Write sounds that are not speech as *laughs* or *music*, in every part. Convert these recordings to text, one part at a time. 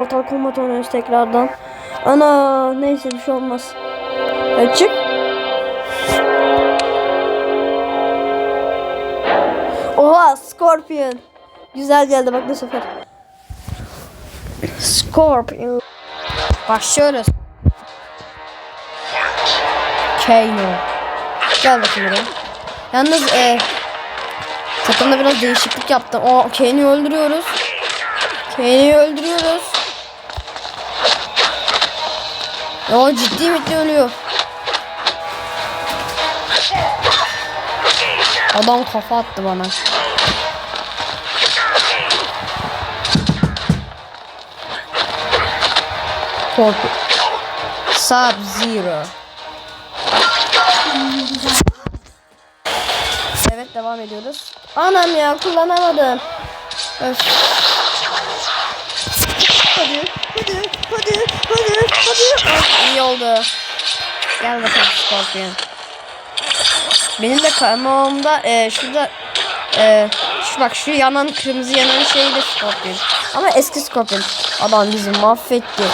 Mortal Kombat oynuyoruz tekrardan. Ana neyse bir şey olmaz. Hadi çık. Oha Scorpion. Güzel geldi bak bu sefer. Scorpion. Başlıyoruz. Kano. Gel bakayım. Yalnız e, takımda biraz değişiklik yaptım. O Kano'yu öldürüyoruz. Kano'yu öldürüyoruz. Ya ciddi mi ölüyor. Adam kafa attı bana. Korku. Sub Zero. Evet devam ediyoruz. Anam ya kullanamadım. Öf. Hadi, hadi, hadi, hadi, hadi. Ah, iyi oldu. Gel bakalım Scorpion. Benim de kamağımda e, şurada e, şu bak şu yanan kırmızı yanan şey de Scorpion. Ama eski Scorpion. Adam bizi mahvetti.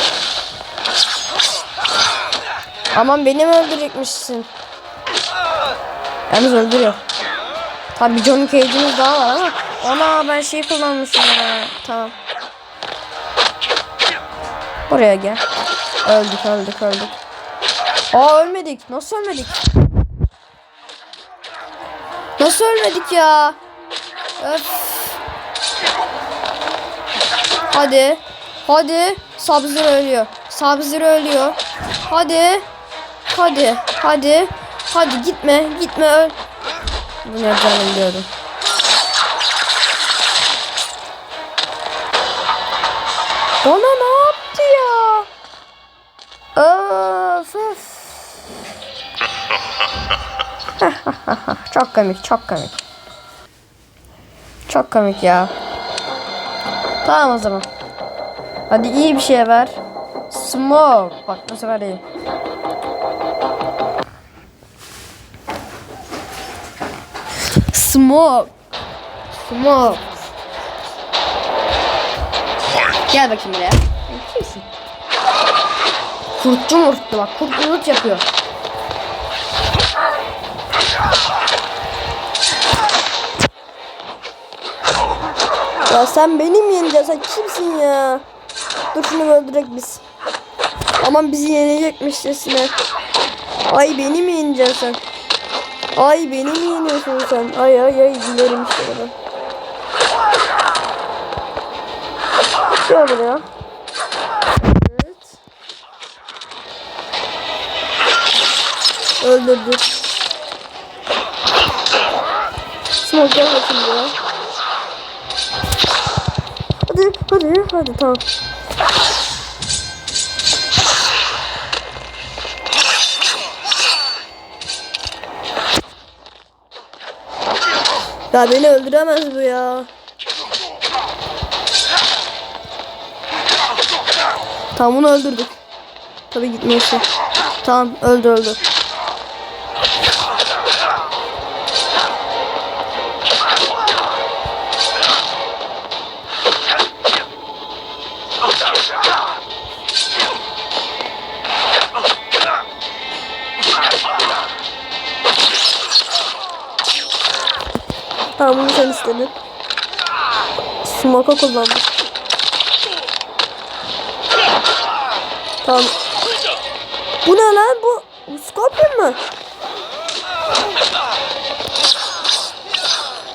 Aman beni mi öldürecekmişsin? Yalnız öldürüyor. Tabi Johnny Cage'imiz daha var ama ona ben şey kullanmışım ya. Tamam. Buraya gel. Öldük öldük öldük. Aa ölmedik. Nasıl ölmedik? Nasıl ölmedik ya? Öf. Hadi. Hadi. Sabzır ölüyor. Sabzır ölüyor. Hadi. Hadi. Hadi. Hadi gitme. Gitme öl. Bu ne canım diyorum. *laughs* çok komik, çok komik. Çok komik ya. Tamam o zaman. Hadi iyi bir şey ver. Smoke. Bak bu sefer iyi. Smoke. Smoke. Gel bakayım buraya. Kimsin? Kurtçu murttu bak. Kurt yumurt yapıyor. Ya sen beni mi? Sen kimsin ya? Dur şunu öldürek biz. Aman bizi yenecekmişçesine. Ay beni mi yeneceksin? Ay beni mi yeniyorsun sen? Ay ay ay gülerim işte bana. Şey olur ya. Evet. Öldürdük. Gel bakayım buraya. Hadi hadi hadi tamam. Ya beni öldüremez bu ya. Tamam bunu öldürdük. Tabi gitmiyorsa. Tamam öldü öldü. Tamam bunu sen istedin. Smoke'a kullandım. Tamam. Bu ne lan bu? Scorpion mu?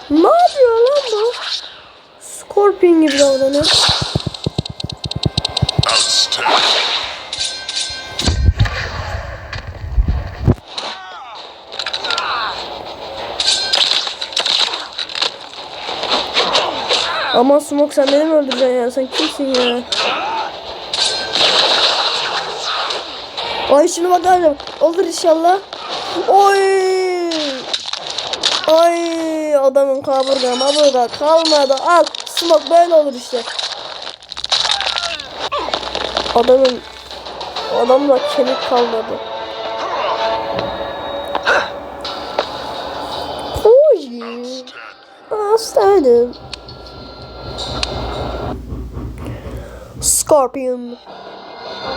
Ne yapıyor lan bu? Scorpion gibi davranıyor. Aman Smoke sen beni mi öldüreceksin ya? Sen kimsin ya? Ay şunu bakalım. Olur inşallah. Oy. Ay adamın kaburga maburga kalmadı. Al. Smoke böyle olur işte. Adamın adamla kemik kalmadı. Oy. Aslanım. Scorpion.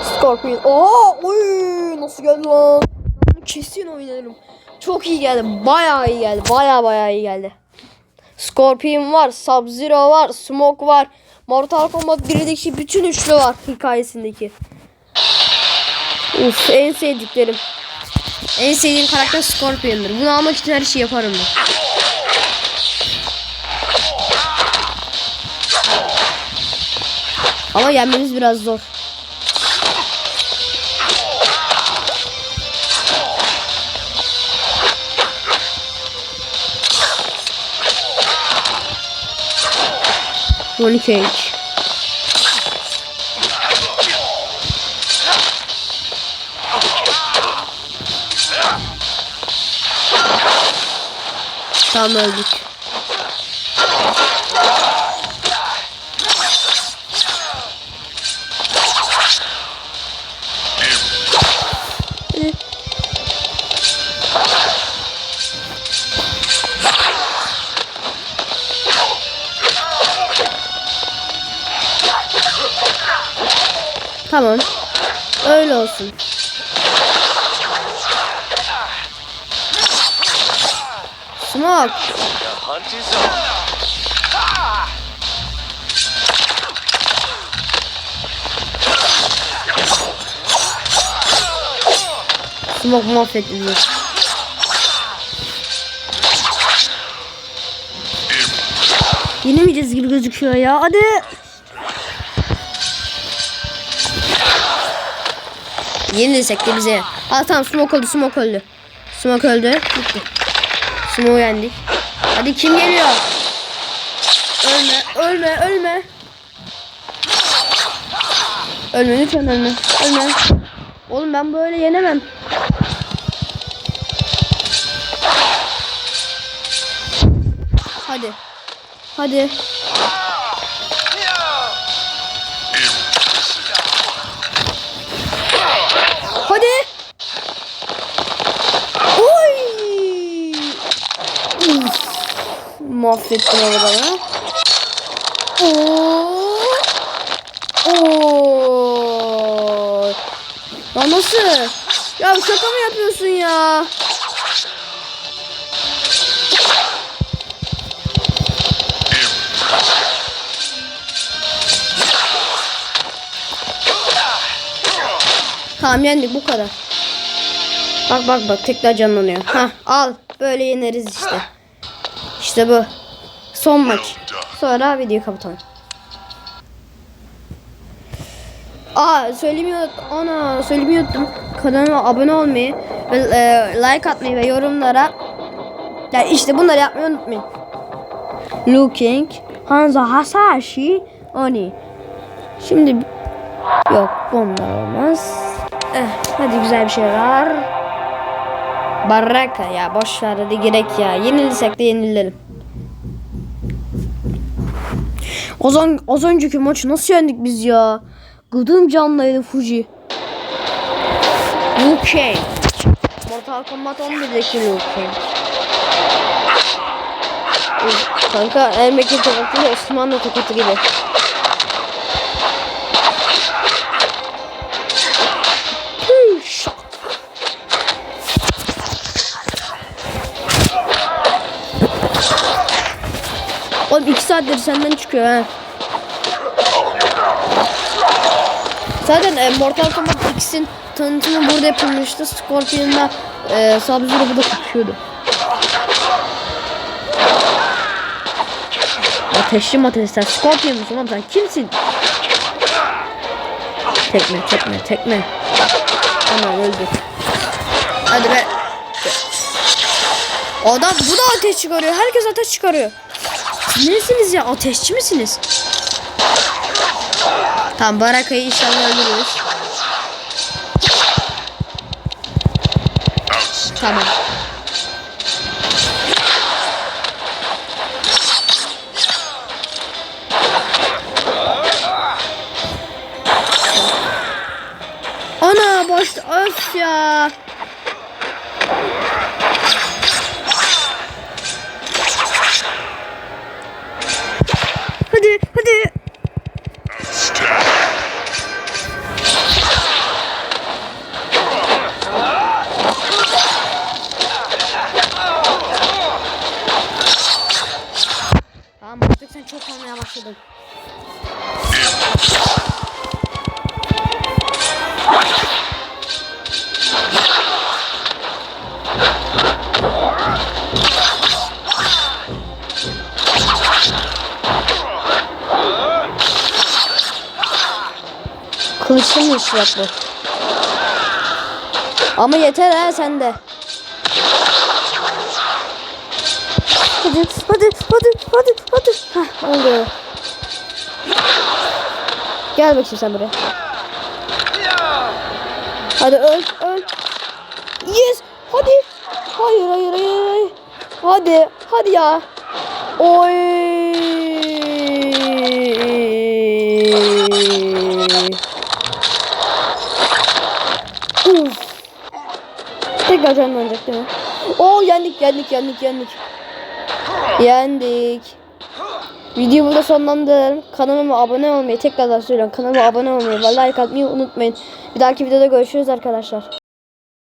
Scorpion. Oha! Oy! Nasıl geldi lan? Kesin oynarım. Çok iyi geldi. Bayağı iyi geldi. Bayağı bayağı iyi geldi. Scorpion var, Sub-Zero var, Smoke var. Mortal Kombat 1'deki bütün üçlü var hikayesindeki. Uf en sevdiklerim. En sevdiğim karakter Scorpion'dır. Bunu almak için her şeyi yaparım ben. Ama yenmemiz biraz zor. Tony Cage. Tamam öldük. Tamam. Öyle olsun. Smoke. Smoke mahvetti bizi. Yenemeyeceğiz gibi gözüküyor ya. Hadi. Yenilsek de bize. Aa tamam smoke öldü smoke öldü. Smoke öldü. Bitti. Smoke yendik. Hadi kim geliyor? Ölme ölme ölme. Ölme lütfen ölme. Ölme. Oğlum ben böyle yenemem. Hadi. Hadi. Mahvettim arabanı. Oo. Oo. Ya nasıl? Ya şaka mı yapıyorsun ya? Tamam yendik bu kadar. Bak bak bak tekrar canlanıyor. Hah al böyle yeneriz işte. İşte bu. Son maç. Sonra videoyu kapatalım. Aa söylemeyi unut- Ana söylemeyi unuttum. Kanalıma abone olmayı ve e, like atmayı ve yorumlara yani işte bunları yapmayı unutmayın. Looking Hanzo Hasashi Oni. Şimdi yok bunlar olmaz. Eh, hadi güzel bir şey var. Baraka ya boş ver hadi gerek ya. Yenilsek de yenilelim. Az, ön, az önceki maçı nasıl yendik biz ya? Gıdım canlıydı Fuji. Kang. Mortal Kombat 11'deki Liu Kang. Üf, Kanka Ermek'in tokatı Osmanlı tokatı gibi. Oğlum iki saattir senden çıkıyor ha. Zaten e, Mortal Kombat X'in tanıtımı burada yapılmıştı. Scorpion'la e, Sub-Zero burada kapışıyordu. Ateşli ateşler. Scorpion musun oğlum sen? Kimsin? Tekme, tekme, tekme. Tamam öldü. Hadi be. Adam bu da ateş çıkarıyor. Herkes ateş çıkarıyor. Nesiniz ya? Ateşçi misiniz? Tamam Baraka'yı inşallah öldürürüz. Tamam. Ana boş öf ya. Kılıçlı mı iş yap bu? Ama yeter ha sende. Hadi hadi hadi hadi hadi. Hah oldu. Gel bakayım sen buraya. Hadi öl öl. Yes. Hadi. Hayır hayır hayır. hayır. Hadi. Hadi ya. Oy. Tekrar canlanacak değil mi? Oo yendik yendik yendik yendik. Yendik. Videoyu burada sonlandırırım. Kanalıma abone olmayı tekrardan söylüyorum. Kanalıma abone olmayı ve like atmayı unutmayın. Bir dahaki videoda görüşürüz arkadaşlar.